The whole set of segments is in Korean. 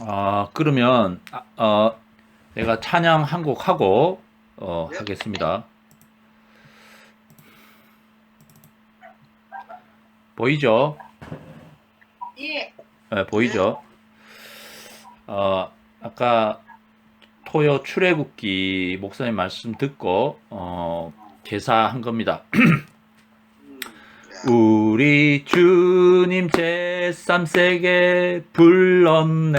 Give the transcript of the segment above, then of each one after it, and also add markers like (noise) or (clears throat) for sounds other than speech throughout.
아, 그러면, 아, 어, 내가 찬양 한 곡 하고, 어, 네. 하겠습니다. 보이죠? 예. 네, 보이죠? 어, 아까 토요 출애굽기 목사님 말씀 듣고, 어, 개사한 겁니다. (clears throat) 우리 주님 제3세계 불렀네.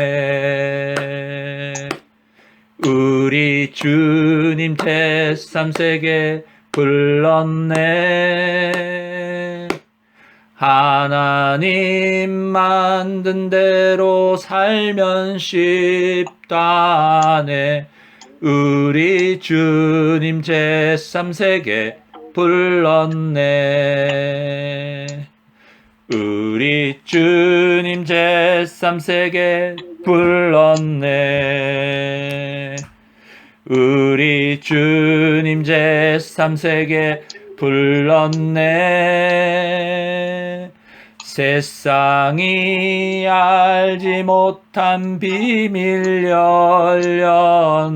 우리 주님 제3세계 불렀네. 하나님 만든 대로 살면 쉽다네. 우리 주님 제3세계 불렀네. 우리 주님 제3세계 불렀네. 우리 주님 제3세계 불렀네. 세상이 알지 못한 비밀 열렸네.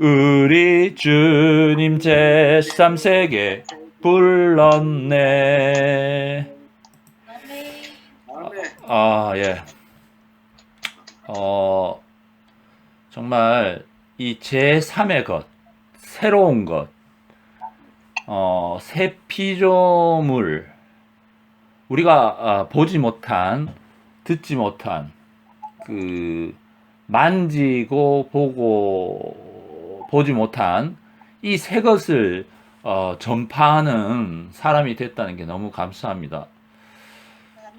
우리 주님 제3세계 불렀네. 아, 예. 어, 정말 이 제3의 것, 새로운 것, 어, 새 피조물, 우리가 아, 보지 못한, 듣지 못한, 그, 만지고 보고 보지 못한 이 새 것을 어, 전파하는 사람이 됐다는 게 너무 감사합니다.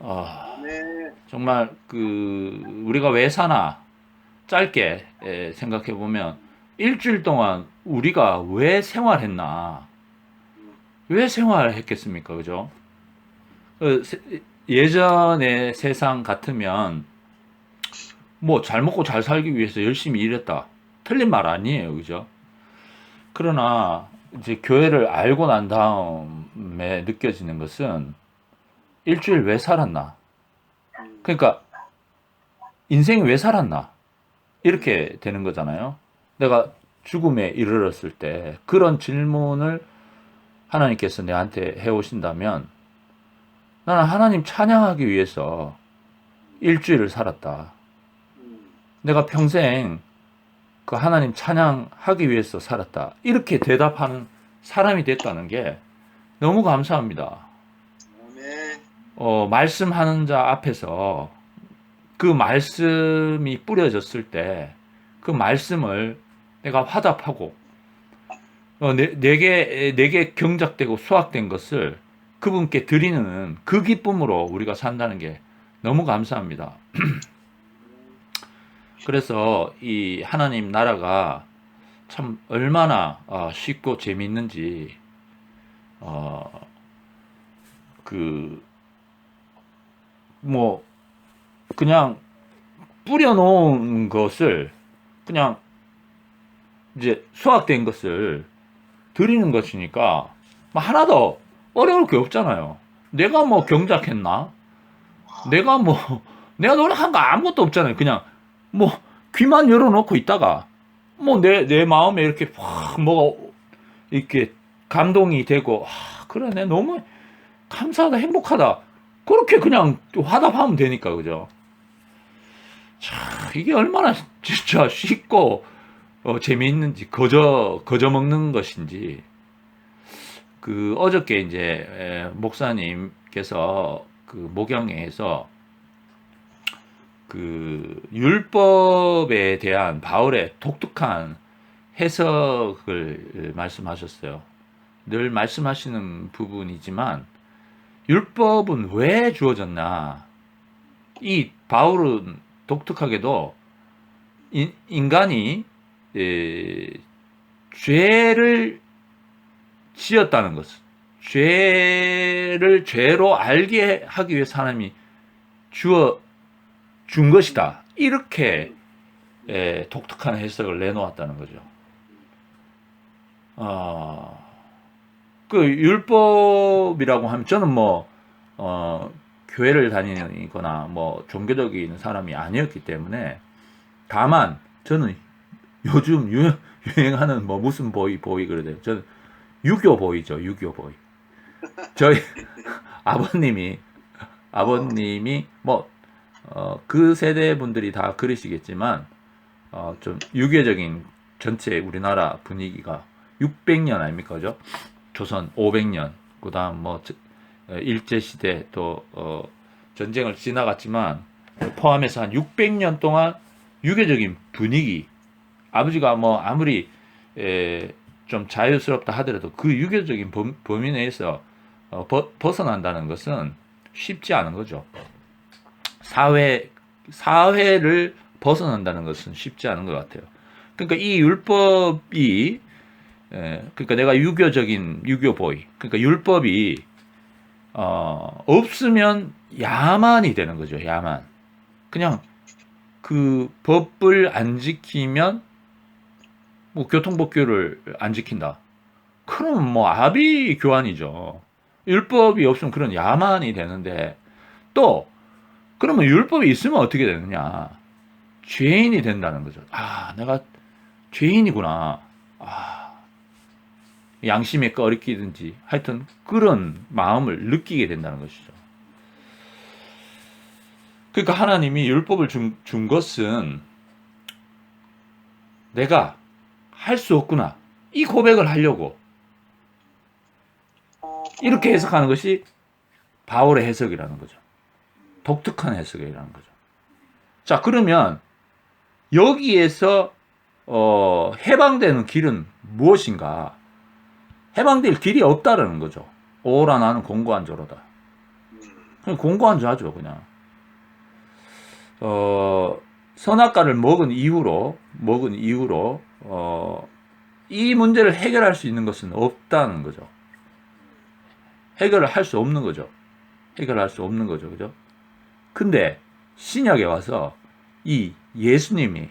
아, 아멘. 정말 그 우리가 왜 사나 짧게 에, 생각해 보면 일주일 동안 우리가 왜 생활했나 왜 생활했겠습니까 그죠 어, 세- 예전의 세상 같으면 뭐 잘 먹고 잘 살기 위해서 열심히 일했다 틀린 말 아니에요 그죠 그러나 이제 교회를 알고 난 다음에 느껴지는 것은 일주일 왜 살았나 그러니까 인생이 왜 살았나 이렇게 되는 거잖아요. 내가 죽음에 이르렀을 때 그런 질문을 하나님께서 내한테 해 오신다면 나는 하나님 찬양하기 위해서 일주일을 살았다. 음. 내가 평생 그 하나님 찬양하기 위해서 살았다. 이렇게 대답하는 사람이 됐다는 게 너무 감사합니다. 어, 말씀하는 자 앞에서 그 말씀이 뿌려졌을 때 그 말씀을 내가 화답하고 어, 내, 내게, 내게 경작되고 수확된 것을 그분께 드리는 그 기쁨으로 우리가 산다는 게 너무 감사합니다. (clears throat) 그래서 이 하나님 나라가 참 얼마나 어, 쉽고 재미있는지 어, 그 뭐 그냥 뿌려놓은 것을 그냥 이제 수확된 것을 드리는 것이니까 뭐 하나도 어려울 게 없잖아요. 내가 뭐 경작했나? 내가 뭐 내가 노력한 거 아무것도 없잖아요. 그냥 뭐 귀만 열어놓고 있다가 뭐 내 내 마음에 이렇게 확 뭐가 이렇게 감동이 되고 아, 그래 내 너무 감사하다 행복하다 그렇게 그냥 화답하면 되니까 그죠? 자 이게 얼마나 진짜 쉽고 어, 재미있는지 거저 거저 먹는 것인지 그 어저께 이제 에, 목사님께서 그 목양에서 그 율법에 대한 바울의 독특한 해석을 말씀하셨어요. 늘 말씀하시는 부분이지만 율법은 왜 주어졌나? 이 바울은 독특하게도 인, 인간이 에, 죄를 지었다는 것은 죄를 죄로 알게 하기 위해 사람이 주어 준 것이다. 이렇게 에, 독특한 해석을 내놓았다는 거죠. 어, 그 율법이라고 하면 저는 뭐 어, 교회를 다니거나 뭐 종교적인 사람이 아니었기 때문에 다만 저는 요즘 유, 유행하는 뭐 무슨 보이 보이 그러대요. 저는 유교 보이죠. 유교 보이. 저희 (laughs) 아버님이 아버님이 뭐 어, 그 세대 분들이 다 그러시겠지만 어, 좀 유교적인 전체 우리나라 분위기가 600년 아닙니까, 그죠? 조선 500년, 그다음 뭐 저- 어, 일제 시대 또 어, 전쟁을 지나갔지만 포함해서 한 600년 동안 유교적인 분위기 아버지가 뭐 아무리 에, 좀 자유스럽다 하더라도 그 유교적인 범, 범위 내에서 어, 벗, 벗어난다는 것은 쉽지 않은 거죠. 사회 사회를 벗어난다는 것은 쉽지 않은 것 같아요. 그러니까 이 율법이 에, 그러니까 내가 유교적인 유교 보이 그러니까 율법이 어, 없으면 야만이 되는 거죠. 야만. 그냥 그 법을 안 지키면 뭐 교통법규를 안 지킨다. 그럼 뭐 아비 교환이죠. 율법이 없으면 그런 야만이 되는데 또 그러면 율법이 있으면 어떻게 되느냐? 죄인이 된다는 거죠. 아, 내가 죄인이구나. 아, 양심에 꺼리끼든지 하여튼 그런 마음을 느끼게 된다는 것이죠. 그러니까 하나님이 율법을 준, 준 것은 내가 할 수 없구나. 이 고백을 하려고 이렇게 해석하는 것이 바울의 해석이라는 거죠. 독특한 해석이라는 거죠. 자, 그러면 여기에서 어, 해방되는 길은 무엇인가? 해방될 길이 없다라는 거죠. 오라 나는 공고한 자로다. 음, 그냥 공고한 자죠, 그냥. 어, 선악과를 먹은 이후로, 먹은 이후로, 어, 이 문제를 해결할 수 있는 것은 없다는 거죠. 해결을 할 수 없는 거죠. 해결할 수 없는 거죠. 그죠? 근데, 신약에 와서 이 예수님이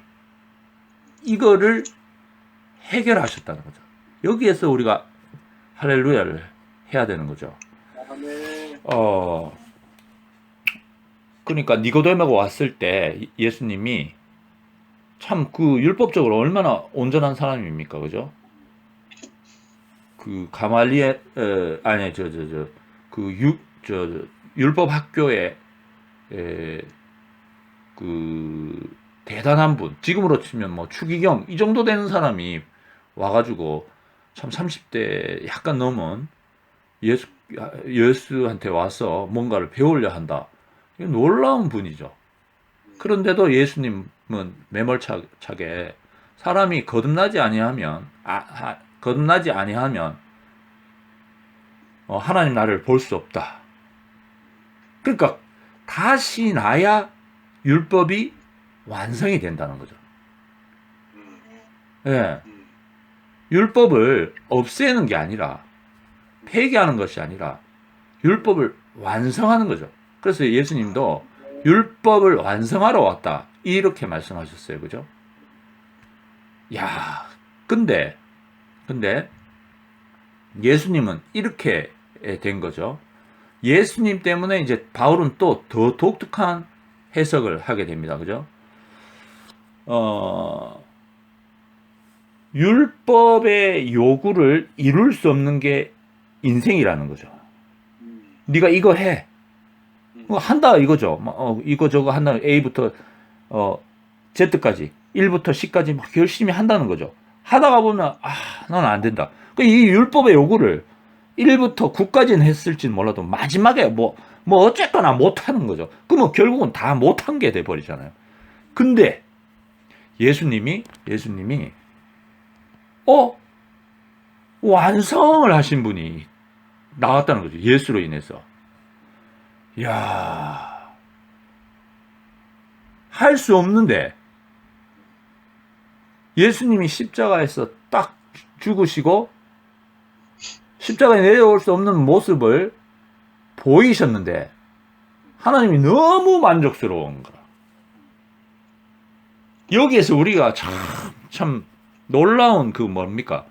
이거를 해결하셨다는 거죠. 여기에서 우리가 할렐루야를 해야 되는 거죠. 어, 그러니까 니고데모가 왔을 때 예수님이 참 그 율법적으로 얼마나 온전한 사람입니까, 그죠? 그 가말리에 에, 아니 저 저 저 그유저 율법 학교에 에, 그 대단한 분 지금으로 치면 뭐 추기경 이 정도 되는 사람이 와가지고 참 30대 약간 넘은 예수 예수한테 와서 뭔가를 배우려 한다. 이거 놀라운 분이죠. 그런데도 예수님은 매몰차게 사람이 거듭나지 아니하면 아, 아, 거듭나지 아니하면 어, 하나님 나를 볼 수 없다. 그러니까 다시 나야 율법이 완성이 된다는 거죠. 음, 예. 음, 율법을 없애는 게 아니라 폐기하는 것이 아니라 율법을 완성하는 거죠. 그래서 예수님도 율법을 완성하러 왔다. 이렇게 말씀하셨어요. 그죠? 야, 근데, 근데, 예수님은 이렇게 된 거죠. 예수님 때문에 이제 바울은 또 더 독특한 해석을 하게 됩니다. 그죠? 어, 율법의 요구를 이룰 수 없는 게 인생이라는 거죠. 음, 네가 이거 해. 음. 뭐 한다 이거죠. 뭐, 어, 이거 저거 한다. A부터 어, Z까지 1부터 10까지 막 열심히 한다는 거죠. 하다가 보면 아, 난안 된다. 그이 율법의 요구를 1부터 9까지는 했을지는 몰라도 마지막에 뭐, 뭐 어쨌거나 못하는 거죠. 그러면 결국은 다 못한 게 돼버리잖아요. 근데 예수님이, 예수님이, 어? 완성을 하신 분이 나왔다는 거죠. 예수로 인해서. 이야, 할 수 없는데, 예수님이 십자가에서 딱 죽으시고, 십자가에 내려올 수 없는 모습을 보이셨는데, 하나님이 너무 만족스러운 거라. 여기에서 우리가 참, 참 놀라운 그 뭡니까?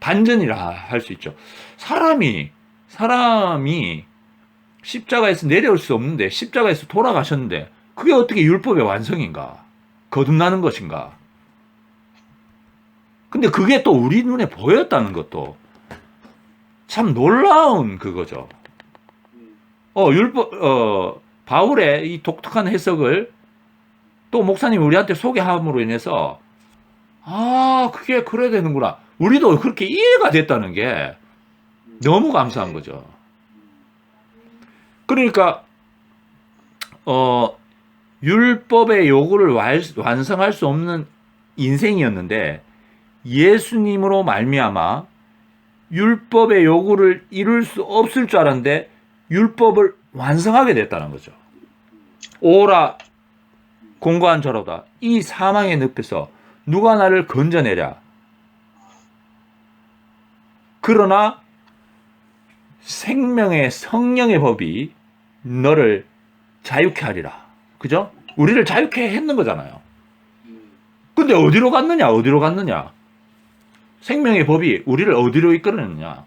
반전이라 할 수 있죠. 사람이, 사람이 십자가에서 내려올 수 없는데 십자가에서 돌아가셨는데 그게 어떻게 율법의 완성인가? 거듭나는 것인가? 근데 그게 또 우리 눈에 보였다는 것도 참 놀라운 그거죠. 음. 어, 율법, 어, 바울의 이 독특한 해석을 또 목사님 우리한테 소개함으로 인해서 아, 그게 그래야 되는구나. 우리도 그렇게 이해가 됐다는 게 너무 감사한 거죠. 그러니까, 어, 율법의 요구를 완- 완성할 수 없는 인생이었는데 예수님으로 말미암아 율법의 요구를 이룰 수 없을 줄 알았는데 율법을 완성하게 됐다는 거죠. 오라 공고한 저로다. 이 사망의 늪에서 누가 나를 건져내랴. 그러나 생명의 성령의 법이 너를 자유케 하리라. 그죠? 우리를 자유케 했는 거잖아요. 음. 근데 어디로 갔느냐? 어디로 갔느냐? 생명의 법이 우리를 어디로 이끌었느냐?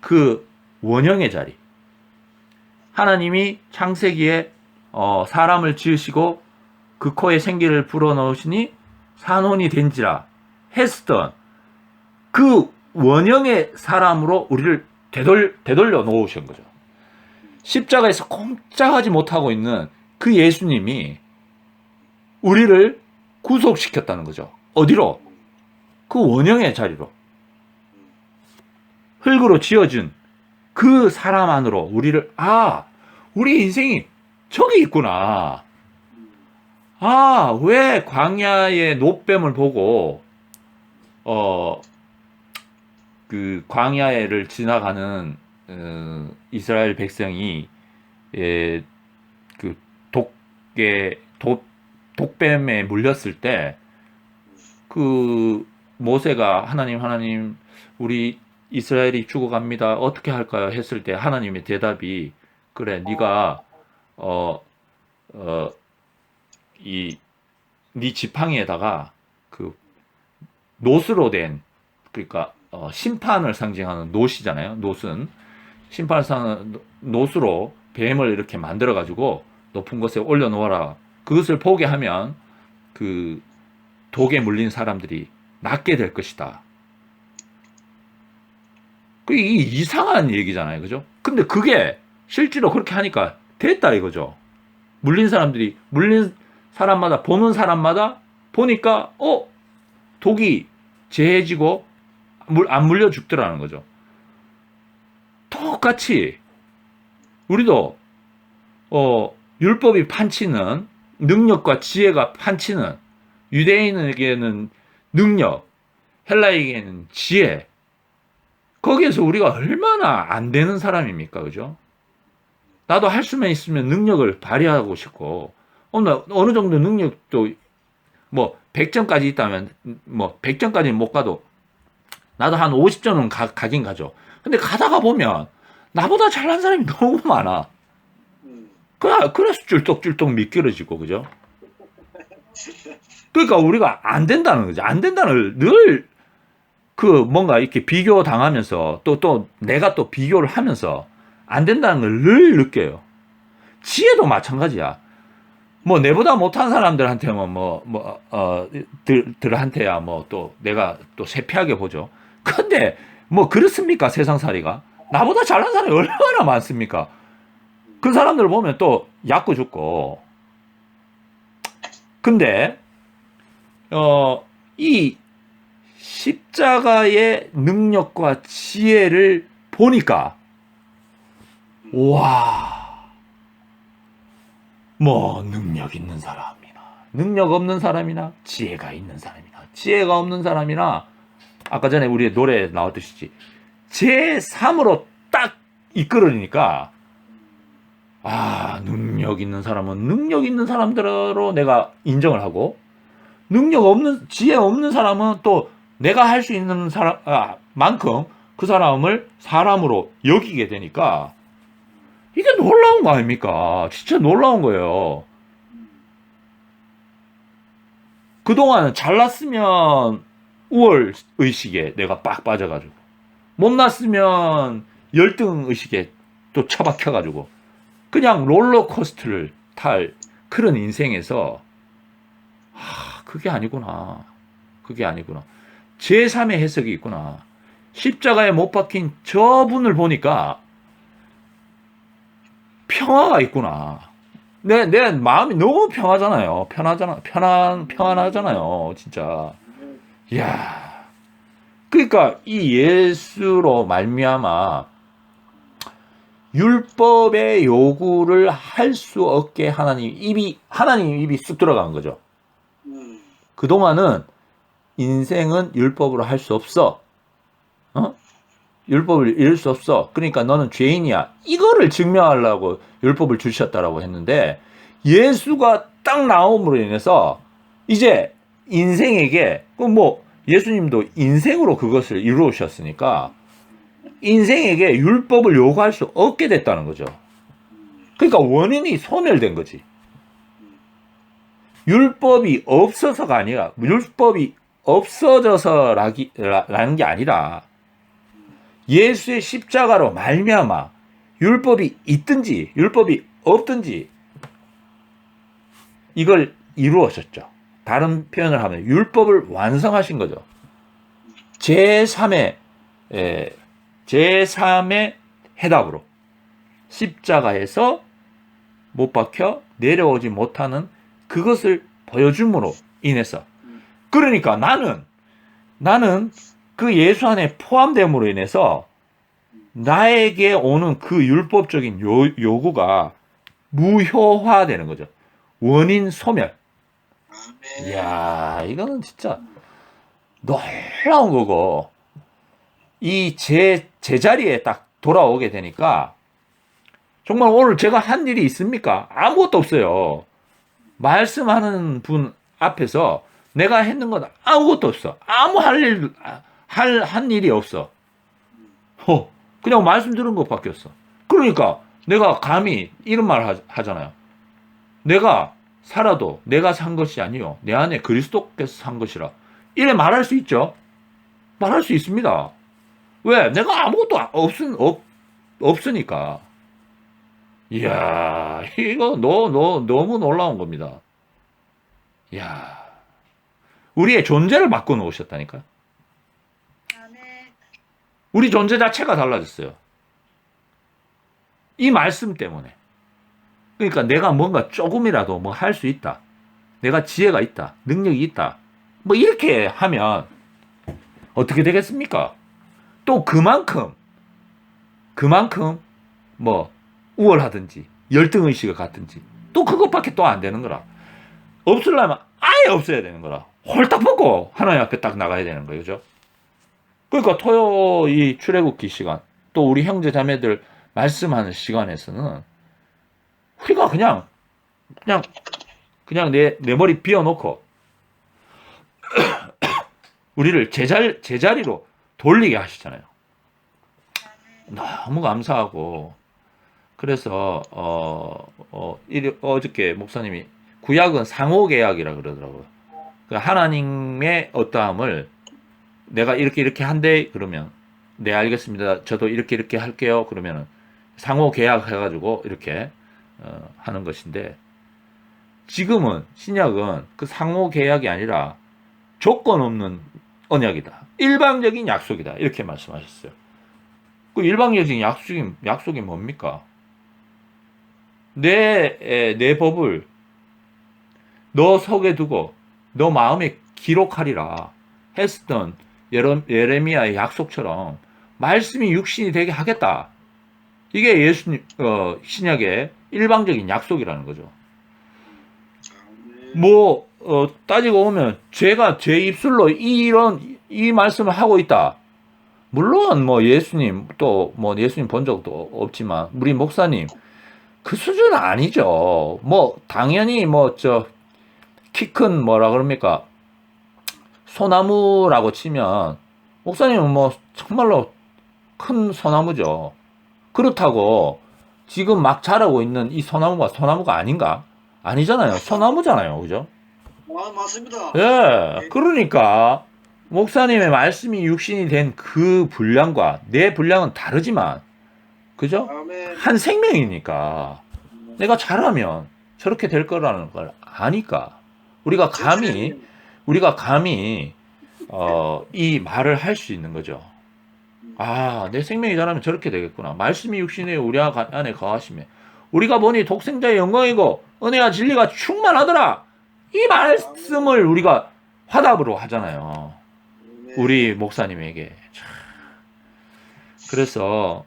그 원형의 자리. 하나님이 창세기에 어, 사람을 지으시고 그 코에 생기를 불어넣으시니 산혼이 된지라 했던 그 원형의 사람으로 우리를 되돌, 되돌려 놓으신 거죠. 십자가에서 꼼짝하지 못하고 있는 그 예수님이 우리를 구속시켰다는 거죠. 어디로? 그 원형의 자리로. 흙으로 지어준 그 사람 안으로 우리를, 아, 우리 인생이 저기 있구나. 아, 왜 광야의 노뱀을 보고, 어, 그 광야를 지나가는, 어, 이스라엘 백성이, 예, 그 독에, 독, 독뱀에 물렸을 때, 그 모세가 하나님, 하나님, 우리 이스라엘이 죽어갑니다. 어떻게 할까요? 했을 때 하나님의 대답이, 그래, 네가 어, 어, 이, 네 지팡이에다가 그 노스로 된, 그러니까, 어, 심판을 상징하는 노시잖아요. 심판을 상징하는 노스로 뱀을 이렇게 만들어 가지고 높은 곳에 올려 놓아라. 그것을 보게 하면 그 독에 물린 사람들이 낫게 될 것이다. 그이 이상한 얘기잖아요. 그죠? 근데 그게 실제로 그렇게 하니까 됐다 이거죠. 물린 사람들이 물린 사람마다 보는 사람마다 보니까 어 독이 재해지고 물, 안 물려 죽더라는 거죠. 똑같이 우리도 어 율법이 판치는 능력과 지혜가 판치는 유대인에게는 능력, 헬라에게는 지혜. 거기에서 우리가 얼마나 안 되는 사람입니까, 그죠? 나도 할 수만 있으면 능력을 발휘하고 싶고, 어느, 어느 정도 능력도, 뭐, 100점까지 있다면, 뭐, 100점까지는 못 가도, 나도 한 50점은 가, 가긴 가죠. 근데 가다가 보면, 나보다 잘난 사람이 (laughs) 너무 많아. 음. 그래, 그래서 쫄떡쫄떡 미끄러지고, 그죠? (laughs) 그러니까 우리가 안 된다는 거죠. 안 된다는 늘, 그, 뭔가 이렇게 비교 당하면서, 또, 또, 내가 또 비교를 하면서, 안 된다는 걸 늘 느껴요. 지혜도 마찬가지야. 뭐, 내보다 못한 사람들한테는 뭐, 뭐, 어, 들, 들한테야 뭐, 또, 내가 또 세피하게 보죠. 근데, 뭐, 그렇습니까? 세상살이가. 나보다 잘난 사람이 얼마나 많습니까? 그 사람들 보면 또, 약고 죽고. 근데, 어, 이 십자가의 능력과 지혜를 보니까, 와, 뭐, 능력 있는 사람이나, 능력 없는 사람이나, 지혜가 있는 사람이나, 지혜가 없는 사람이나, 아까 전에 우리 노래 나왔듯이, 제 3으로 딱 이끌어니까, 아, 능력 있는 사람은 능력 있는 사람들로 내가 인정을 하고, 능력 없는, 지혜 없는 사람은 또 내가 할 수 있는 사람, 아, 만큼 그 사람을 사람으로 여기게 되니까, 이게 놀라운 거 아닙니까? 진짜 놀라운 거예요. 그동안 잘났으면 우월 의식에 내가 빡 빠져가지고, 못났으면 열등 의식에 또 처박혀가지고, 그냥 롤러코스터를 탈 그런 인생에서 아, 그게 아니구나. 그게 아니구나. 제3의 해석이 있구나. 십자가에 못 박힌 저분을 보니까 평화가 있구나. 내, 내 마음이 너무 평하잖아요. 편하잖아. 편안, 평안하잖아요. 진짜. 이야. 그러니까 이 예수로 말미암아 율법의 요구를 할 수 없게 하나님 입이 하나님 입이 쑥 들어간 거죠. 음. 그동안은 인생은 율법으로 할 수 없어. 어? 율법을 잃을 수 없어. 그러니까 너는 죄인이야. 이거를 증명하려고 율법을 주셨다라고 했는데 예수가 딱 나옴으로 인해서 이제 인생에게 그뭐 예수님도 인생으로 그것을 이루셨으니까 인생에게 율법을 요구할 수 없게 됐다는 거죠. 그러니까 원인이 소멸된 거지. 율법이 없어서가 아니라 율법이 없어져서라는 게 아니라 예수의 십자가로 말미암아 율법이 있든지 율법이 없든지 이걸 이루어졌죠. 다른 표현을 하면 율법을 완성하신 거죠. 제3의 에, 제3의 해답으로 십자가에서 못 박혀 내려오지 못하는 그것을 보여줌으로 인해서 그러니까 나는 나는 그 예수 안에 포함됨으로 인해서 나에게 오는 그 율법적인 요, 요구가 무효화되는 거죠. 원인 소멸. 이야, 이거는 진짜 놀라운 거고, 이 제, 제자리에 딱 돌아오게 되니까, 정말 오늘 제가 한 일이 있습니까? 아무것도 없어요. 말씀하는 분 앞에서 내가 했는 건 아무것도 없어. 아무 할 일, 할, 한 일이 없어. 어, 그냥 말씀 들은 것밖에 없어. 그러니까 내가 감히 이런 말 하, 하잖아요. 내가 살아도 내가 산 것이 아니요. 내 안에 그리스도께서 산 것이라. 이래 말할 수 있죠? 말할 수 있습니다. 왜? 내가 아무것도 없은, 없, 없으니까. 이야, 이거 너, 너, 너무 놀라운 겁니다. 이야. 우리의 존재를 바꿔놓으셨다니까. 아멘. 우리 존재 자체가 달라졌어요. 이 말씀 때문에. 그러니까 내가 뭔가 조금이라도 뭐 할 수 있다. 내가 지혜가 있다. 능력이 있다. 뭐 이렇게 하면 어떻게 되겠습니까? 또 그만큼, 그만큼 뭐 우월하든지 열등의식을 갖든지 또 그것밖에 또 안 되는 거라. 없으려면 아예 없어야 되는 거라. 홀딱 벗고 하나님 앞에 딱 나가야 되는 거예요. 그죠? 그러니까 토요 이 출애굽기 시간 또 우리 형제 자매들 말씀하는 시간에서는 우리가 그냥 그냥 그냥 내, 내 머리 비워놓고 (coughs) 우리를 제자리, 제자리로 돌리게 하시잖아요. 너무 감사하고 그래서 어, 어, 일, 어저께 목사님이 구약은 상호 계약이라 그러더라고요. 그 하나님의 어떠함을 내가 이렇게 이렇게 한대 그러면 네 알겠습니다. 저도 이렇게 이렇게 할게요. 그러면은 상호 계약해가지고 이렇게 어, 하는 것인데 지금은 신약은 그 상호 계약이 아니라 조건 없는 언약이다. 일방적인 약속이다. 이렇게 말씀하셨어요. 그 일방적인 약속이 약속이 뭡니까? 내, 에, 내 법을 너 속에 두고 너 마음에 기록하리라 했던 예레- 예레미야의 약속처럼 말씀이 육신이 되게 하겠다. 이게 예수님 어, 신약의 일방적인 약속이라는 거죠. 아멘. 뭐 어, 따지고 보면 제가 제 입술로 이런 이 말씀을 하고 있다. 물론 뭐 예수님 또 뭐 예수님 본 적도 없지만 우리 목사님 그 수준은 아니죠. 뭐 당연히 뭐 저 키 큰 뭐라 그럽니까 소나무라고 치면 목사님은 뭐 정말로 큰 소나무죠. 그렇다고 지금 막 자라고 있는 이 소나무가 소나무가 아닌가? 아니잖아요. 소나무잖아요. 그죠? 아, 맞습니다. 예. 그러니까 목사님의 말씀이 육신이 된 그 분량과 내 분량은 다르지만 그죠? 한 생명이니까 내가 잘하면 저렇게 될 거라는 걸 아니까 우리가 감히 우리가 감히 어, 이 말을 할 수 있는 거죠. 아, 내 생명이 자라면 저렇게 되겠구나. 말씀이 육신에 우리 안에 거하시면 우리가 보니 독생자의 영광이고 은혜와 진리가 충만하더라. 이 말씀을 우리가 화답으로 하잖아요. 네. 우리 목사님에게. 참. 그래서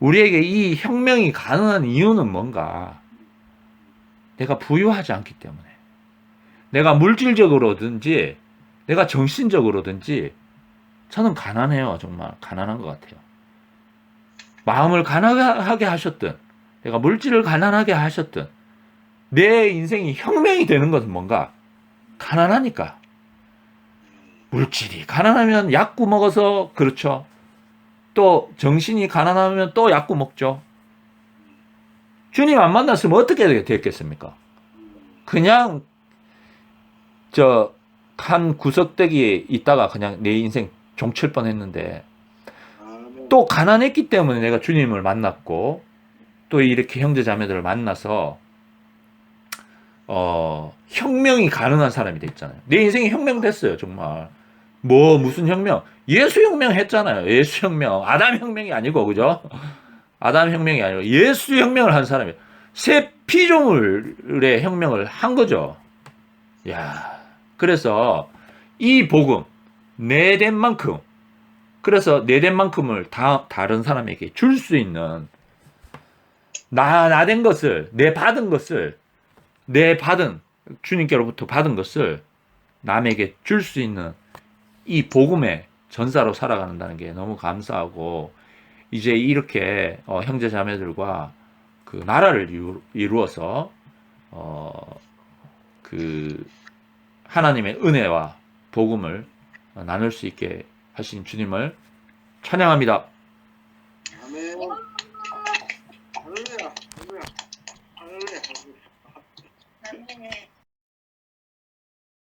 우리에게 이 혁명이 가능한 이유는 뭔가? 내가 부유하지 않기 때문에. 내가 물질적으로든지, 내가 정신적으로든지, 저는 가난해요. 정말 가난한 것 같아요. 마음을 가난하게 하셨든, 내가 물질을 가난하게 하셨든, 내 인생이 혁명이 되는 것은 뭔가? 가난하니까. 물질이 가난하면 약구 먹어서 그렇죠. 또 정신이 가난하면 또 약구 먹죠. 주님 안 만났으면 어떻게 됐겠습니까? 그냥 저 한 구석대기에 있다가 그냥 내 인생 종칠 뻔했는데. 또 가난했기 때문에 내가 주님을 만났고 또 이렇게 형제 자매들을 만나서 어 혁명이 가능한 사람이 됐잖아요. 내 인생이 혁명됐어요, 정말. 뭐 무슨 혁명? 예수 혁명 했잖아요. 예수 혁명. 아담 혁명이 아니고 그죠? 아담 혁명이 아니고 예수 혁명을 한 사람이에요. 새 피조물의 혁명을 한 거죠. 야. 그래서 이 복음 내된 만큼 그래서 내된 만큼을 다, 다른 사람에게 줄 수 있는 나, 나 된 것을, 내 받은 것을, 내 받은, 주님께로부터 받은 것을 남에게 줄 수 있는 이 복음의 전사로 살아간다는 게 너무 감사하고, 이제 이렇게 어, 형제 자매들과 그 나라를 이루, 이루어서, 어, 그, 하나님의 은혜와 복음을 나눌 수 있게 하신 주님을 찬양합니다.